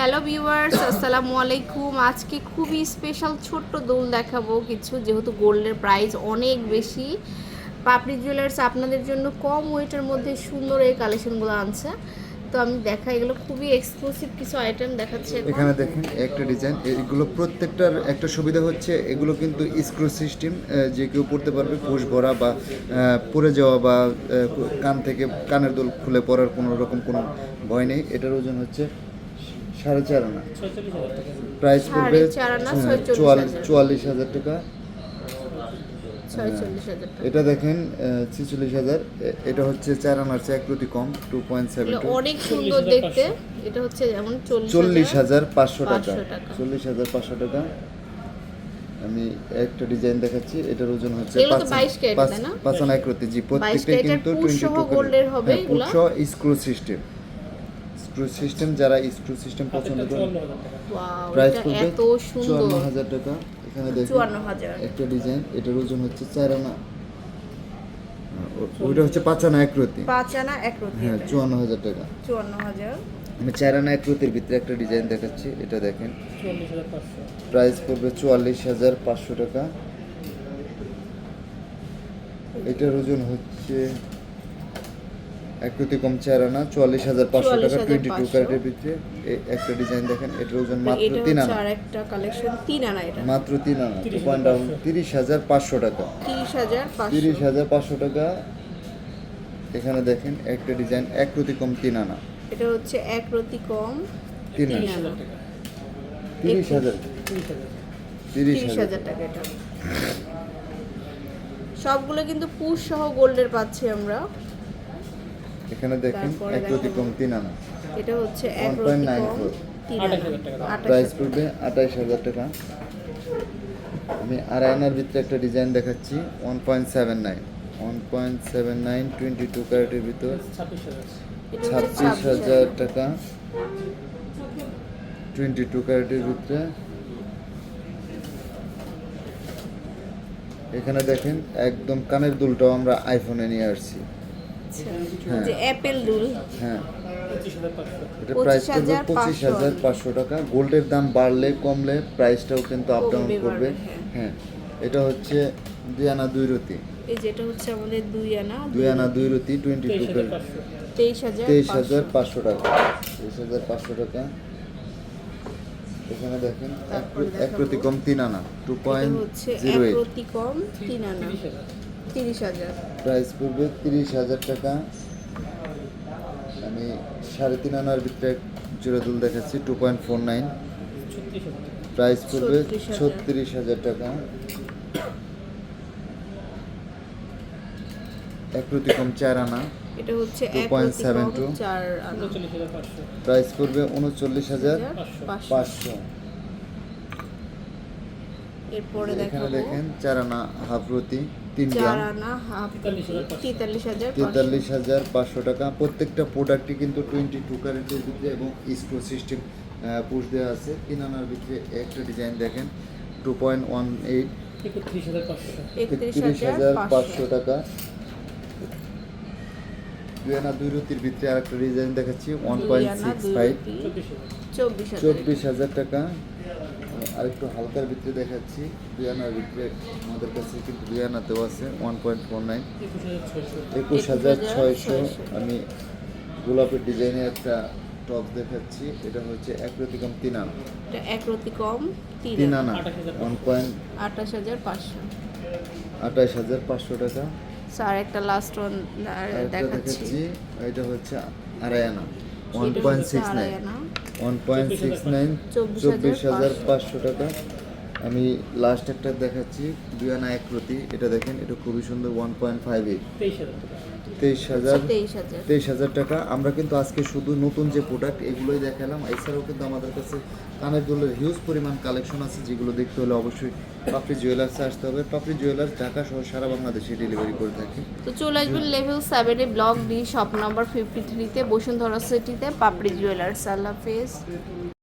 Hello viewers, আসসালামু আলাইকুম। আজকে খুবই স্পেশাল ছোট্ট দোল দেখাবো কিছু, যেহেতু গোল্ডের প্রাইস অনেক বেশি। পাপড়ি জুয়েলার্স আপনাদের জন্য কম ওয়েটের মধ্যে সুন্দর এই কালেকশনগুলো আনছে। তো আমি দেখা, এগুলো খুবই এক্সক্লুসিভ কিছু আইটেম দেখাচ্ছে এখানে। দেখেন একটা ডিজাইন এগুলো প্রত্যেকটার একটা সুবিধা হচ্ছে, এগুলো কিন্তু স্ক্রু সিস্টেম যে কেউ পড়তে পারবে কোষ ভরা বা পড়ে যাওয়া বা কান থেকে, কানের দোল খুলে পড়ার কোনো রকম কোনো ভয় নেই। এটার ওজন হচ্ছে সাড়ে চার আনা। প্রাইস পড়বে হ্যাঁ, চুয়াল্লিশ হাজার। টাকা। এটা দেখেন ছেচল্লিশ হাজার। এটা হচ্ছে চার আনার চেয়ে এক প্রতি কম টু পয়েন্ট সেভেন অনেক সুন্দর দেখতে। এটা হচ্ছে যেমন চল্লিশ হাজার পাঁচশো টাকা। চল্লিশ হাজার পাঁচশো টাকা। আমি একটা ডিজাইন দেখাচ্ছি এটার ওজন হচ্ছে পাঁচ- 22 ক্যারেট, পাঁচ- তাই না? পাঁচ আনা একরতি জি প্রত্যেকটা কিন্তু টোয়েন্টি টু গোল্ডের হবে এগুলা? স্ক্রু সিস্টেম স্ক্রু সিস্টেম যারা স্ক্রু সিস্টেম পছন্দ করে প্রাইস পড়বে চুয়ান্ন হাজার টাকা। এখানে দেখুন একটা ডিজাইন এটার ওজন হচ্ছে চার আনা। ওইটা হচ্ছে পাঁচ আনা পাঁচ এক রতি হ্যাঁ চুয়ান্ন হাজার টাকা। চুয়ান্ন হাজার। আমি চার আনা একরতির ভিতরে একটা ডিজাইন দেখাচ্ছি এটা দেখেন। প্রাইস পড়বে চুয়াল্লিশ হাজার পাঁচশো টাকা। এটার ওজন হচ্ছে এক প্রতি কম চার আনা চুয়াল্লিশ হাজার পাঁচশো টাকা 44,500 টোয়েন্টি টু ক্যারেটের ভিতরে। একটা ডিজাইন দেখেন এটার ওজন মাত্র তিন আনা। একটা কালেকশন তিন আনা এটা। মাত্র তিন আনা। টু পয়েন্ট ডাউন তিরিশ হাজার পাঁচশো টাকা। তিরিশ হাজার পাঁচশো। তিরিশ হাজার পাঁচশো টাকা। এখানে দেখেন একটা ডিজাইন এক প্রতি কম তিন আনা। এটা হচ্ছে এক রতি কম তিন আনা। তিরিশ হাজার। তিরিশ হাজার। টাকা এটা। সবগুলো কিন্তু পুষ সহ গোল্ডের পাচ্ছি আমরা। এখানে দেখেন এক প্রতি দেখেন। কম তিন আনা এটা হচ্ছে এক 1.94 রতি কম তিন আনা প্রাইস পড়বে আঠাইশ হাজার টাকা। আমি আড়াই আনার ভিতরে একটা ডিজাইন দেখাচ্ছি one point seven nine one point seven nine twenty two ক্যারেটের ভিতর। ছাব্বিশ হাজার। টাকা। টোয়েন্টি টু ক্যারেটের ভিতরে। এখানে দেখেন একদম কানের দুলটাও আমরা আইফোনে নিয়ে আসছি। হ্যাঁ। যে অ্যাপেল দুল। হ্যাঁ। এটা প্রাইস করবে পঁচিশ। হাজার পাঁচশো টাকা। গোল্ডের দাম বাড়লে কমলে প্রাইসটাও কিন্তু আপ ডাউন করবে। হ্যাঁ। হ্যাঁ। এটা হচ্ছে দুই আনা দুই রতি এই যেটা হচ্ছে আমাদের দুই আনা দুই আনা দুই রতি টোয়েন্টি টু তেইশ হাজার তেইশ হাজার পাঁচশো। টাকা। তেইশ হাজার পাঁচশো টাকা। এখানে দেখেন এক তারপরে এক প্রতি কম তিন আনা। টু পয়েন্ট জিরো এইট রতি কম তিন আনা। তিরিশ হাজার। প্রাইস পড়বে তিরিশ হাজার টাকা। আমি সাড়ে তিন আনার ভিতরে জোড়া দুল দেখাচ্ছি two point four nine price পড়বে ছত্রিশ হাজার টাকা। এক প্রতি কম চার আনা এটা হচ্ছে এক 2.72 রতি কম প্রাইস পড়বে উনচল্লিশ হাজার পাঁচশো। পাঁচশো। এরপরে এখানে দেখেন চার আনা হাফ তিন গ্রাম। তেতাল্লিশ হাজার পাঁচশো। টাকা। প্রত্যেকটা প্রোডাক্টই কিন্তু টোয়েন্টি টু ক্যারেটের ভিতরে এবং স্ক্রু সিস্টেম পুশ দেওয়া আছে। তিন আনার ভিতরে একটা ডিজাইন দেখেন টু পয়েন্ট ওয়ান এইট একত্রিশ হাজার পাঁচশো। টাকা দুই আনা দুই রতির ভিতরে আরেকটা ডিজাইন দেখাচ্ছি ওয়ান পয়েন্ট সিক্স ফাইভ চব্বিশ হাজার। চব্বিশ আরেকটু হালকার ভিতরে দেখাচ্ছি। আনার ভিতরে আমাদের কাছে কিন্তু দুই আনাতেও আছে ওয়ান পয়েন্ট ফোর নাইন একুশ হাজার ছয়শো আমি গোলাপের ডিজাইনের একটা টপ দেখাচ্ছি এটা হচ্ছে এক রতিকম তিন আনা। এটা এক রতি কম তিন আনা ওয়ান পয়েন্ট আঠাশ হাজার পাঁচশো। আঠাশ হাজার পাঁচশো টাকা। স্যার একটা লাস্ট ওয়ান দেখাচ্ছি। দেখাচ্ছি এটা হচ্ছে আড়াই আনা। One point six nine one point six nine চব্বিশ হাজার পাঁচশো টাকা। আমি লাস্ট একটা দেখাচ্ছি দুই আনা এক প্রতি এটা দেখেন এটা খুবই সুন্দর ওয়ান পয়েন্ট ফাইভ এইট তেইশ হাজার। তেইশ হাজার। টাকা। আমরা কিন্তু আজকে শুধু নতুন যে প্রোডাক্ট এগুলোই দেখালাম। এছাড়াও কিন্তু আমাদের কাছে কানের দুলের হিউজ পরিমাণ কালেকশন আছে যেগুলো দেখতে হলে অবশ্যই পাপড়ি জুয়েলার্সে আসতে হবে। পাপড়ি জুয়েলার্স ঢাকা সহ সারা বাংলাদেশে ডেলিভারি করে থাকি। তো চলে আসবেন লেভেল সেভেনে block D shop number fifty থ্রিতে বসুন্ধরা সিটিতে পাপড়ি জুয়েলার্স আল্লাহ হাফেজ।